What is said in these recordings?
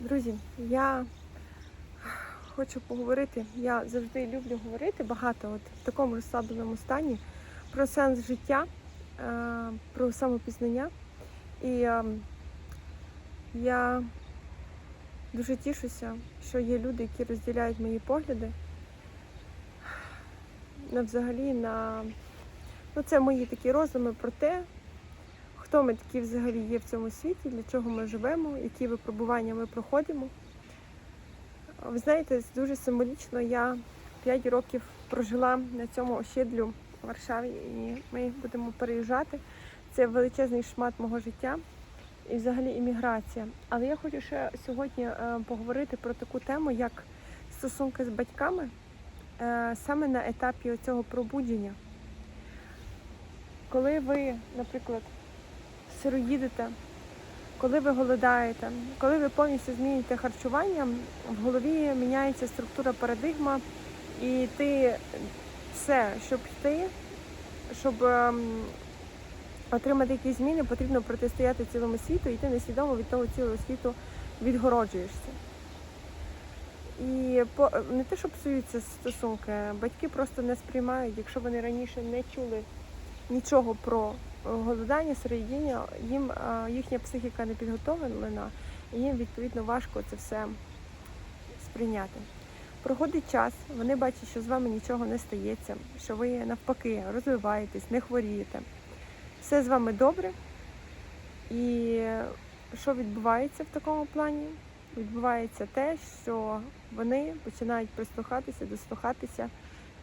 Друзі, я хочу поговорити. Я завжди люблю говорити багато от в такому розслабленому стані про сенс життя, е, про самопізнання. І е, я дуже тішуся, що є люди, які розділяють мої погляди на взагалі на ну, це мої такі роздуми про те, хто ми такі взагалі є в цьому світі, для чого ми живемо, які випробування ми проходимо. Ви знаєте, дуже символічно я 5 років прожила на цьому ощедлю в Варшаві, і ми будемо переїжджати. Це величезний шмат мого життя і взагалі імміграція. Але я хочу ще сьогодні е, поговорити про таку тему, як стосунки з батьками е, саме на етапі цього пробудження. Коли ви, наприклад, сироїдите, коли ви голодаєте, коли ви повністю змінюєте харчування, в голові міняється структура парадигма, і ти все, щоб йти, щоб ем, отримати якісь зміни, потрібно протистояти цілому світу, і ти несвідомо від того цілого світу відгороджуєшся. І по не те, що псуються стосунки, батьки просто не сприймають, якщо вони раніше не чули нічого про голодання, сироїдіння, їм їхня психіка не підготовлена, і їм відповідно важко це все сприйняти. Проходить час, вони бачать, що з вами нічого не стається, що ви навпаки розвиваєтесь, не хворієте. Все з вами добре. І що відбувається в такому плані? Відбувається те, що вони починають прислухатися, дослухатися,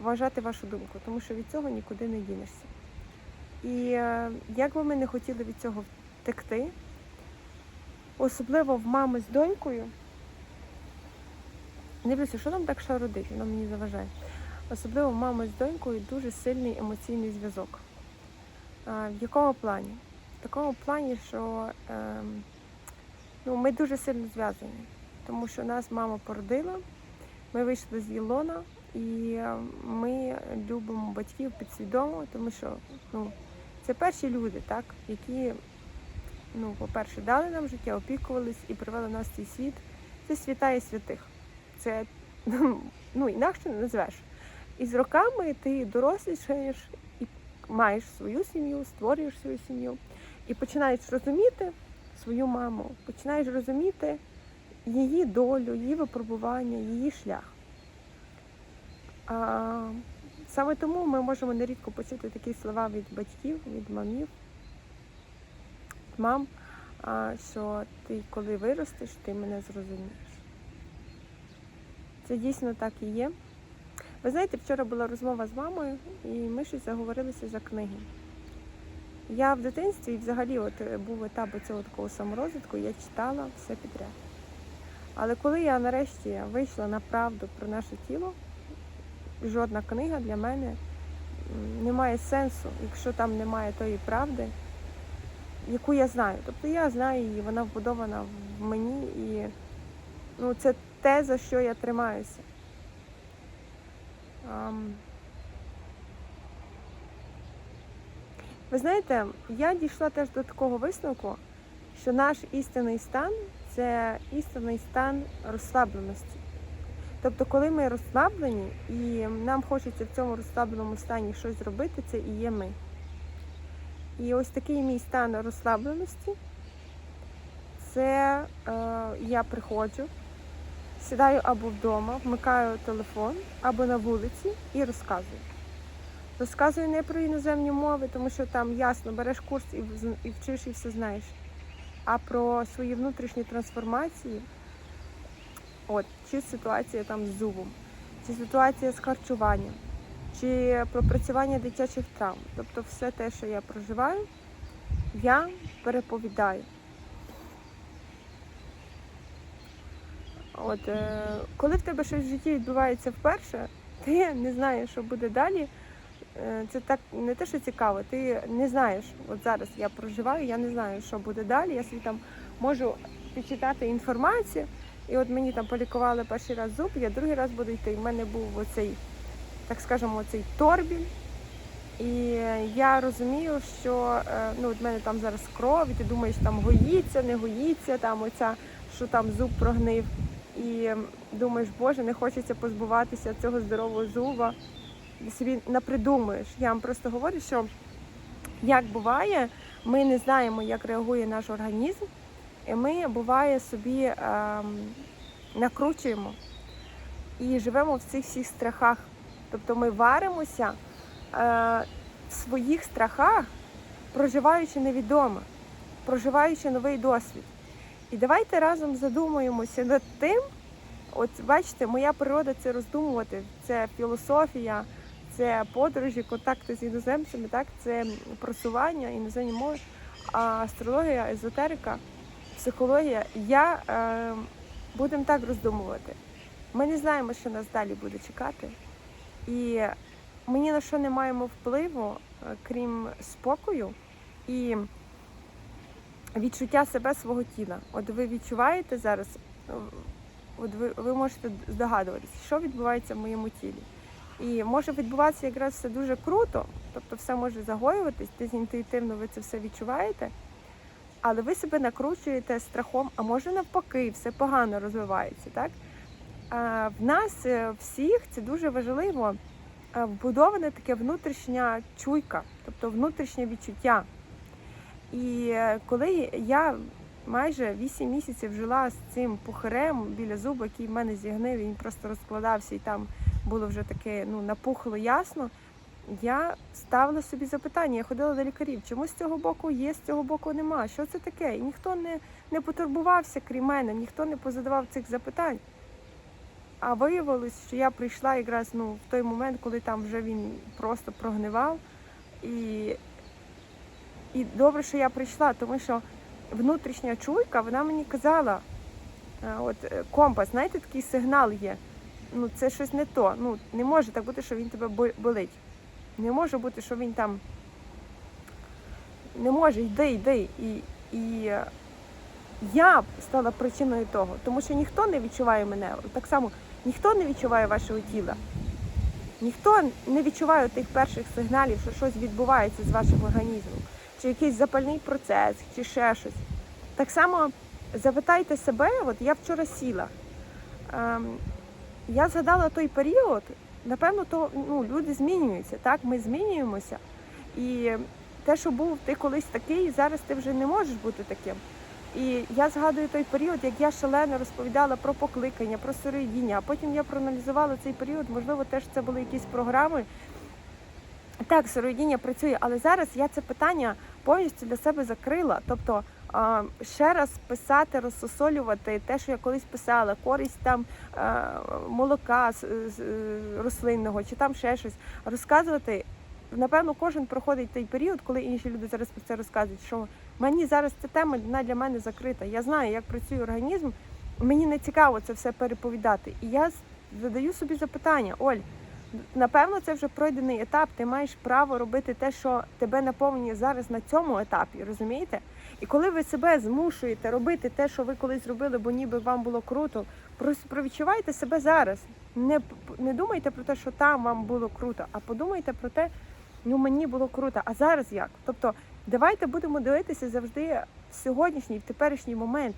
вважати вашу думку, тому що від цього нікуди не дінешся. І е, як би ми не хотіли від цього втекти, особливо в мами з донькою, не дивлюся, що там так шародить, воно мені заважає. Особливо в мами з донькою дуже сильний емоційний зв'язок. В якому плані? В такому плані, що е, ну, ми дуже сильно зв'язані, тому що нас мама породила, ми вийшли з Єлона, і е, ми любимо батьків підсвідомо, тому що ну, це перші люди, так, які, ну, по-перше, дали нам життя, опікувались і привели нас в цей світ. Це свята і святих. Це ну, інакше не назвеш. І з роками ти дорослішаєш і маєш свою сім'ю, створюєш свою сім'ю і починаєш розуміти свою маму, починаєш розуміти її долю, її випробування, її шлях. А, Саме тому ми можемо нерідко почути такі слова від батьків, від мамів, мам, що ти коли виростеш, ти мене зрозумієш. Це дійсно так і є. Ви знаєте, вчора була розмова з мамою, і ми щось заговорилися за книги. Я в дитинстві взагалі от е, був етап цього такого саморозвитку, я читала все підряд. Але коли я нарешті вийшла на правду про наше тіло, жодна книга для мене не має сенсу, якщо там немає тої правди, яку я знаю. Тобто я знаю її, вона вбудована в мені, і ну, це те, за що я тримаюся. Ам. Ви знаєте, я дійшла теж до такого висновку, що наш істинний стан це істинний стан розслабленості. Тобто, коли ми розслаблені і нам хочеться в цьому розслабленому стані щось зробити, це і є ми. І ось такий мій стан розслабленості це е, я приходжу, сідаю або вдома, вмикаю телефон, або на вулиці і розказую. Розказую не про іноземні мови, тому що там ясно береш курс і, вчиш і все знаєш, а про свої внутрішні трансформації. От, чи ситуація там з зубом, чи ситуація з харчуванням, чи пропрацювання дитячих травм. Тобто все те, що я проживаю, я переповідаю. От, е, коли в тебе щось в житті відбувається вперше, ти не знаєш, що буде далі. Е, Це так не те, що цікаво, ти не знаєш. От зараз я проживаю, я не знаю, що буде далі. Я собі там можу підчитати інформацію, і от мені там полікували перший раз зуб, я другий раз буду йти. У мене був оцей, так скажемо, оцей торбіль. І я розумію, що е, ну, от в мене там зараз кров, і ти думаєш, там гоїться, не гоїться, там оця що там зуб прогнив, і думаєш, боже, не хочеться позбуватися цього здорового зуба. І собі напридумуєш. Я вам просто говорю, що як буває, ми не знаємо, як реагує наш організм, і ми буває собі ем, накручуємо і живемо в цих всіх страхах. Тобто ми варимося е, в своїх страхах, проживаючи невідоме, проживаючи новий досвід. І давайте разом задумаємося над тим. От бачите, моя природа це роздумувати, це філософія, це подорожі, контакти з іноземцями, так, це просування іноземні мови, а астрологія, езотерика, психологія. Я е, будемо так роздумувати. Ми не знаємо, що нас далі буде чекати. І ми ні на що не маємо впливу, е, крім спокою і відчуття себе свого тіла. От ви відчуваєте зараз, е, от ви, ви можете здогадуватися, що відбувається в моєму тілі. І може відбуватися якраз все дуже круто, тобто все може загоюватись, десь інтуїтивно ви це все відчуваєте, але ви себе накручуєте страхом, а може навпаки, все погано розвивається. так? А в нас е, всіх це дуже важливо е, вбудоване таке внутрішня чуйка, тобто внутрішнє відчуття. І е, коли я майже 8 місяців жила з цим пухарем біля зуба, який в мене зігнив, він просто розкладався, і там було вже таке ну, напухло ясно. Я ставила собі запитання, я ходила до лікарів, чому з цього боку є, з цього боку нема. Що це таке? І ніхто не, не потурбувався, крім мене, ніхто не позадавав цих запитань. А виявилось, що я прийшла якраз ну, в той момент, коли там вже він просто прогнивав. І, і добре, що я прийшла, тому що внутрішня чуйка, вона мені казала, е, от е, компас, знаєте, такий сигнал є. Ну, це щось не то. Ну, не може так бути, що він тебе болить. Не може бути, що він там. Не може, йди, йди. І, і я стала причиною того, тому що ніхто не відчуває мене. Так само ніхто не відчуває вашого тіла. Ніхто не відчуває тих перших сигналів, що щось відбувається з вашим організмом, чи якийсь запальний процес, чи ще щось. Так само запитайте себе, от я вчора сіла. Ем, я згадала той період, напевно, то ну, люди змінюються, так, ми змінюємося. І те, що був ти колись такий, зараз ти вже не можеш бути таким. І я згадую той період, як я шалено розповідала про покликання, про сироїдіння, а потім я проаналізувала цей період, можливо, теж це були якісь програми. Так, сироїдіння працює, але зараз я це питання повністю для себе закрила. Тобто ще раз писати, розсосолювати те, що я колись писала, користь там е, молока е, рослинного чи там ще щось, розказувати. Напевно, кожен проходить той період, коли інші люди зараз про це розказують, що мені зараз ця тема вона для мене закрита. Я знаю, як працює організм. Мені не цікаво це все переповідати. І я задаю собі запитання: Оль, напевно, це вже пройдений етап. Ти маєш право робити те, що тебе наповнює зараз на цьому етапі, розумієте? І коли ви себе змушуєте робити те, що ви колись робили, бо ніби вам було круто, просто провідчувайте себе зараз. Не, не думайте про те, що там вам було круто, а подумайте про те, ну мені було круто, а зараз як? Тобто, давайте будемо дивитися завжди в сьогоднішній, в теперішній момент.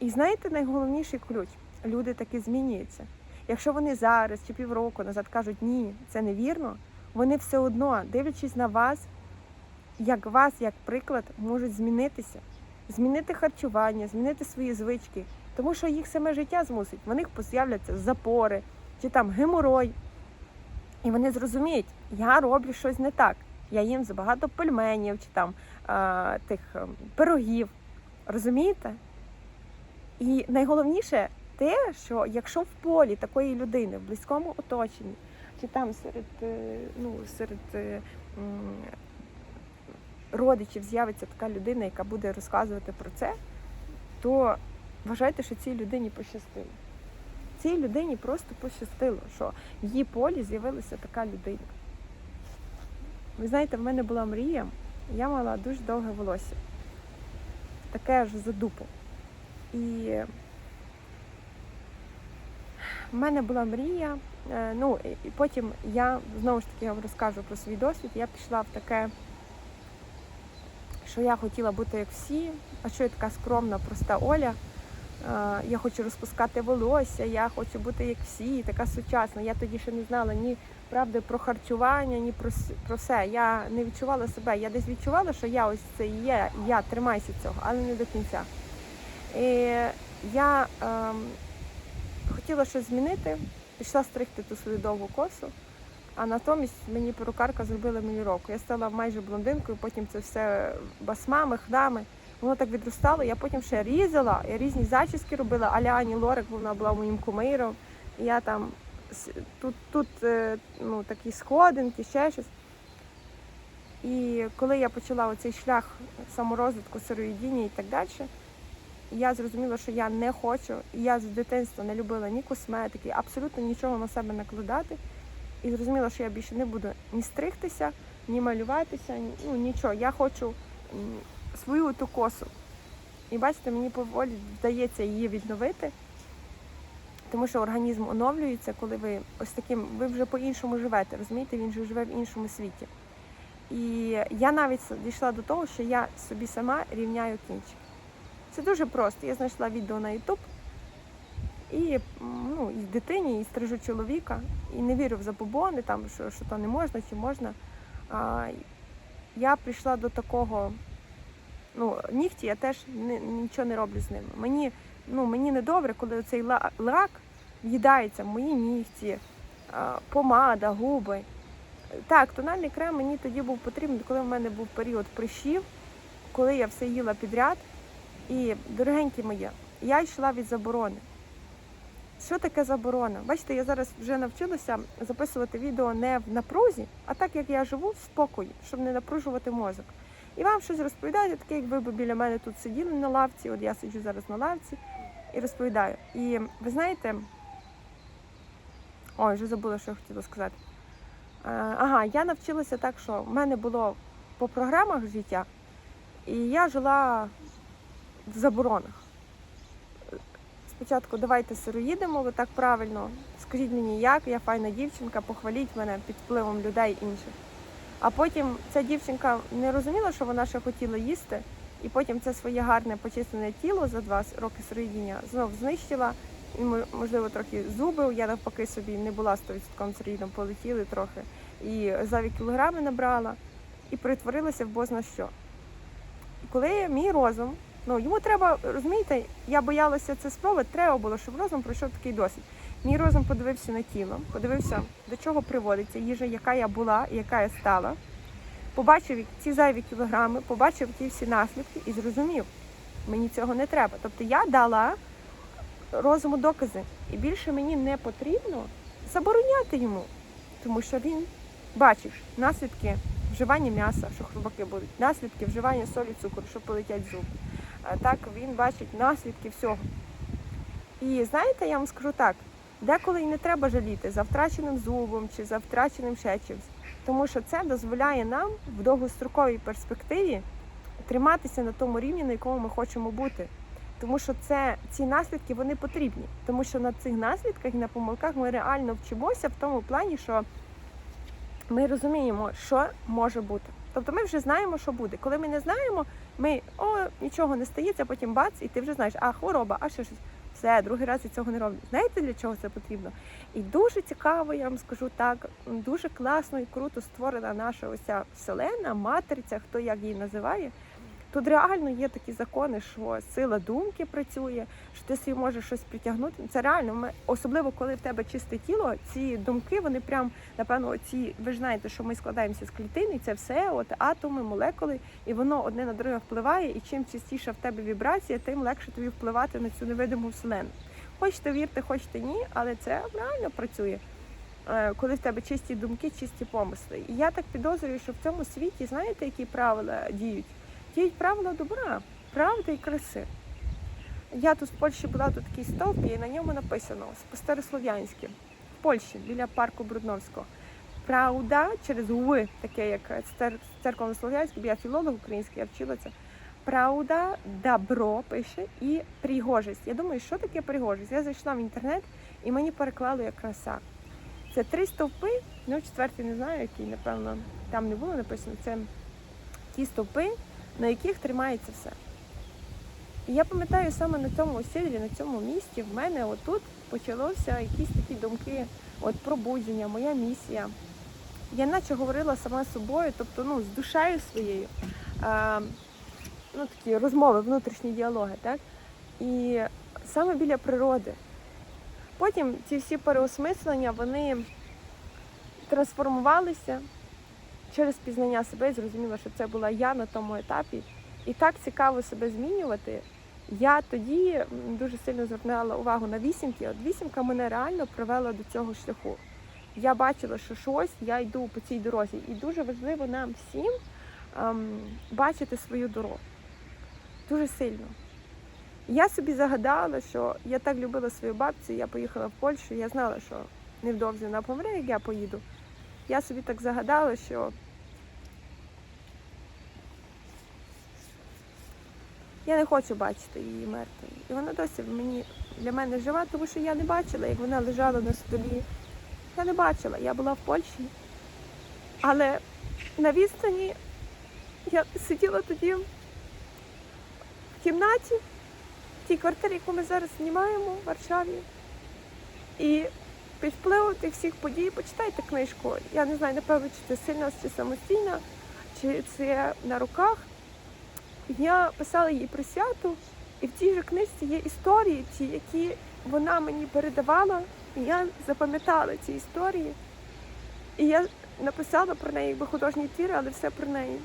І знаєте, найголовніший ключ люди таки змінюються. Якщо вони зараз чи півроку назад кажуть ні, це невірно, вони все одно, дивлячись на вас, як вас, як приклад, можуть змінитися, змінити харчування, змінити свої звички, тому що їх саме життя змусить. В них з'являться запори чи там геморой. І вони зрозуміють, я роблю щось не так. Я їм забагато пельменів чи там е, тих е, пирогів. Розумієте? І найголовніше те, що якщо в полі такої людини, в близькому оточенні, чи там серед, е, ну, серед е, родичів з'явиться така людина, яка буде розказувати про це, то вважайте, що цій людині пощастило. Цій людині просто пощастило, що в її полі з'явилася така людина. Ви знаєте, в мене була мрія, я мала дуже довге волосся, таке ж за дупу. І в мене була мрія. е, Ну, і потім я знову ж таки вам розкажу про свій досвід. Я пішла в таке, що я хотіла бути як всі, а що я така скромна, проста Оля. е, я хочу розпускати волосся, я хочу бути як всі, така сучасна. Я тоді ще не знала ні правди про харчування, ні про, про все. Я не відчувала себе. Я десь відчувала, що я ось це і є, я тримаюся цього, але не до кінця. І я ем, хотіла щось змінити, пішла стригти ту свою довгу косу, а натомість мені перукарка зробила міліровку. Я стала майже блондинкою, потім це все басмами, хдами. Воно так відростало. Я потім ще різала, я різні зачіски робила, аля Ані Лорак, вона була моїм кумиром. Я там тут, тут е, ну, такі сходинки, ще щось. І коли я почала оцей шлях саморозвитку, сироїдіння і так далі, я зрозуміла, що я не хочу. І я з дитинства не любила ні косметики, абсолютно нічого на себе накладати. І зрозуміла, що я більше не буду ні стригтися, ні малюватися, ні, ну нічого. Я хочу свою ту косу. І бачите, мені поволі вдається її відновити, тому що організм оновлюється, коли ви ось таким, ви вже по-іншому живете, розумієте, він вже живе в іншому світі. І я навіть дійшла до того, що я собі сама рівняю кінчик. Це дуже просто. Я знайшла відео на YouTube і ну, і дитині, і стрижу чоловіка, і не вірю в забобони, там, що, що то не можна чи можна. А, я прийшла до такого. Ну, нігті я теж не, нічого не роблю з ними. Мені, ну, мені не добре, коли цей лак в'їдається в мої нігті, а, помада, губи. Так, тональний крем мені тоді був потрібен, коли в мене був період прищів, коли я все їла підряд. І, дорогенькі мої, я йшла від заборони. Що таке заборона? Бачите, я зараз вже навчилася записувати відео не в напрузі, а так як я живу в спокої, щоб не напружувати мозок. І вам щось розповідаю, таке, як ви біля мене тут сиділи на лавці, от я сиджу зараз на лавці і розповідаю. І ви знаєте, ой, вже забула, що я хотіла сказати. Е, Ага, я навчилася так, що в мене було по програмах життя, і я жила в заборонах. Спочатку давайте сироїдемо, ви так правильно. Скажіть мені, як я файна дівчинка, похваліть мене під впливом людей інших. А потім ця дівчинка не розуміла, що вона ще хотіла їсти, і потім це своє гарне почистене тіло за два роки сироїдіння знов знищила. І можливо трохи зуби. Я навпаки собі не була 100% сироїдом, полетіли трохи. І зайві кілограми набрала і перетворилася в бозна що. Коли мій розум, ну йому треба, розумієте, я боялася це спробувати, треба було, щоб розум пройшов такий досвід. Мій розум подивився на тіло, подивився, до чого приводиться їжа, яка я була і яка я стала. Побачив ці зайві кілограми, побачив ті всі наслідки і зрозумів, мені цього не треба. Тобто я дала розуму докази, і більше мені не потрібно забороняти йому, тому що він бачив наслідки вживання м'яса, що хробаки будуть, наслідки вживання солі, цукру, що полетять зуби. А Так він бачить наслідки всього. І знаєте, я вам скажу так: деколи і не треба жаліти за втраченим зубом чи за втраченим ще чимось, тому що це дозволяє нам в довгостроковій перспективі триматися на тому рівні, на якому ми хочемо бути. Тому що це ці наслідки вони потрібні, тому що на цих наслідках і на помилках ми реально вчимося в тому плані, що ми розуміємо, що може бути. Тобто ми вже знаємо, що буде. Коли ми не знаємо, ми о, нічого не стається, потім бац, і ти вже знаєш, а хвороба, а ще щось. Все, другий раз я цього не роблю. Знаєте, для чого це потрібно? І дуже цікаво, я вам скажу так, дуже класно і круто створена наша ося вселена, матриця, хто як її називає. Тут реально є такі закони, що сила думки працює, що ти собі можеш щось притягнути. Це реально, ми, особливо коли в тебе чисте тіло, ці думки, вони прям, напевно, ці, ви ж знаєте, що ми складаємося з клітин, і це все, от атоми, молекули, і воно одне на друге впливає, і чим частіша в тебе вібрація, тим легше тобі впливати на цю невидиму вселену. Хочете вірте, хочете ні, але це реально працює. Е, Коли в тебе чисті думки, чисті помисли. І я так підозрюю, що в цьому світі, знаєте, які правила діють? Діють правила добра, правди і краси. Я тут в Польщі була тут такий стовп, і на ньому написано по-старослов'янськи, в Польщі, біля парку Брудновського. Правда через «в», таке як цер- церковнослов'янське, бо я філолог український, я вчила це. Правда, добро пише і пригожість. Я думаю, що таке пригожість? Я зайшла в інтернет і мені переклали як краса. Це три стовпи, ну четвертий не знаю, який, напевно, там не було написано. Це ті стовпи, на яких тримається все. І я пам'ятаю саме на цьому осідлі, на цьому місці, в мене отут почалося якісь такі думки, от пробудження, моя місія. Я наче говорила сама з собою, тобто ну, з душею своєю. Е, ну, такі розмови, внутрішні діалоги, так? І саме біля природи. Потім ці всі переосмислення, вони трансформувалися через пізнання себе і зрозуміла, що це була я на тому етапі. І так цікаво себе змінювати. Я тоді дуже сильно звернула увагу на вісімки. От вісімка мене реально привела до цього шляху. Я бачила, що щось я йду по цій дорозі. І дуже важливо нам всім ем, бачити свою дорогу. Дуже сильно. Я собі загадала, що я так любила свою бабцю, я поїхала в Польщу, я знала, що невдовзі вона помре, як я поїду. Я собі так загадала, що я не хочу бачити її мертвою. І вона досі мені, для мене жива, тому що я не бачила, як вона лежала на столі. Я не бачила, я була в Польщі. Але на відстані я сиділа тоді в кімнаті, в тій квартирі, яку ми зараз знімаємо в Варшаві. І під впливом тих всіх подій почитайте книжку. Я не знаю, напевно, чи це сильна чи самостійна, чи це на руках. Я писала їй присвяту, і в цій же книжці є історії, ті, які вона мені передавала, і я запам'ятала ці історії. І я написала про неї якби художній твір, але все про неї.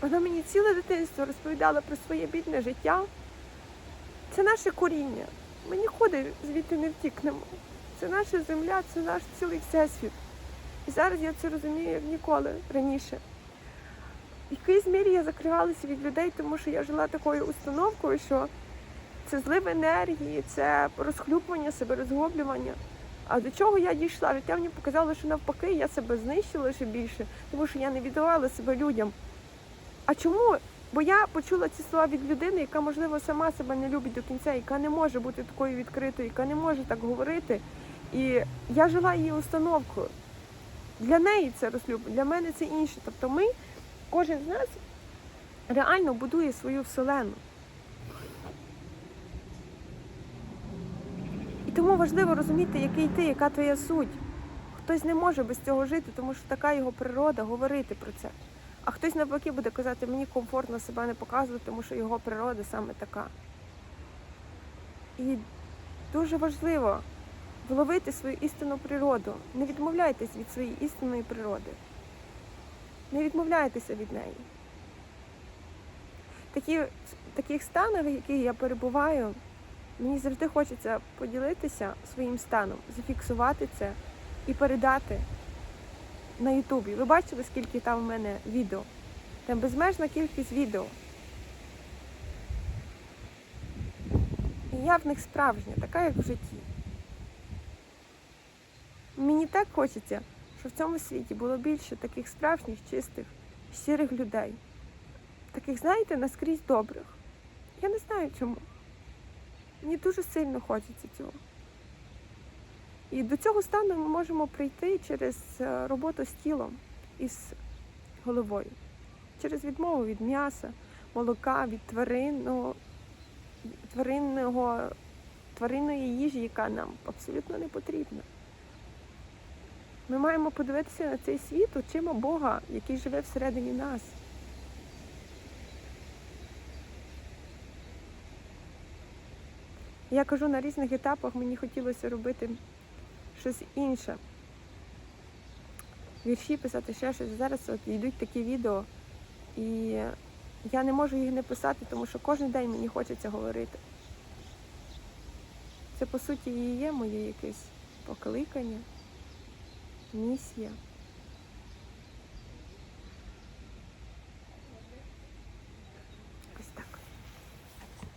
Вона мені ціле дитинство розповідала про своє бідне життя. Це наше коріння. Ми нікуди звідти не втікнемо. Це наша земля, це наш цілий всесвіт. І зараз я це розумію як ніколи раніше. В якійсь мірі я закривалася від людей, тому що я жила такою установкою, що це злив енергії, це розхлюпування себе, розгублювання. А до чого я дійшла? Життя мені показало, що навпаки я себе знищила ще більше, тому що я не віддавала себе людям. А чому? Бо я почула ці слова від людини, яка, можливо, сама себе не любить до кінця, яка не може бути такою відкритою, яка не може так говорити. І я жила її установкою. Для неї це розлюблення, для мене це інше. Тобто ми, кожен з нас реально будує свою вселену. І тому важливо розуміти, який ти, яка твоя суть. Хтось не може без цього жити, тому що така його природа говорити про це. А хтось навпаки буде казати, мені комфортно себе не показувати, тому що його природа саме така. І дуже важливо вловити свою істинну природу. Не відмовляйтесь від своєї істинної природи. Не відмовляйтеся від неї. Такі, таких станах, в яких я перебуваю, мені завжди хочеться поділитися своїм станом, зафіксувати це і передати на Ютубі. Ви бачили, скільки там в мене відео? Там безмежна кількість відео. І я в них справжня, така як в житті. Мені так хочеться, щоб в цьому світі було більше таких справжніх, чистих, щирих людей. Таких, знаєте, наскрізь добрих. Я не знаю чому. Мені дуже сильно хочеться цього. І до цього стану ми можемо прийти через е, роботу з тілом і з головою, через відмову від м'яса, молока, від тваринного, тваринного, тваринної їжі, яка нам абсолютно не потрібна. Ми маємо подивитися на цей світ очима Бога, який живе всередині нас. Я кажу, на різних етапах мені хотілося робити щось інше. Вірші писати ще щось. Зараз от йдуть такі відео, і я не можу їх не писати, тому що кожен день мені хочеться говорити. Це по суті і є моє якесь покликання, місія.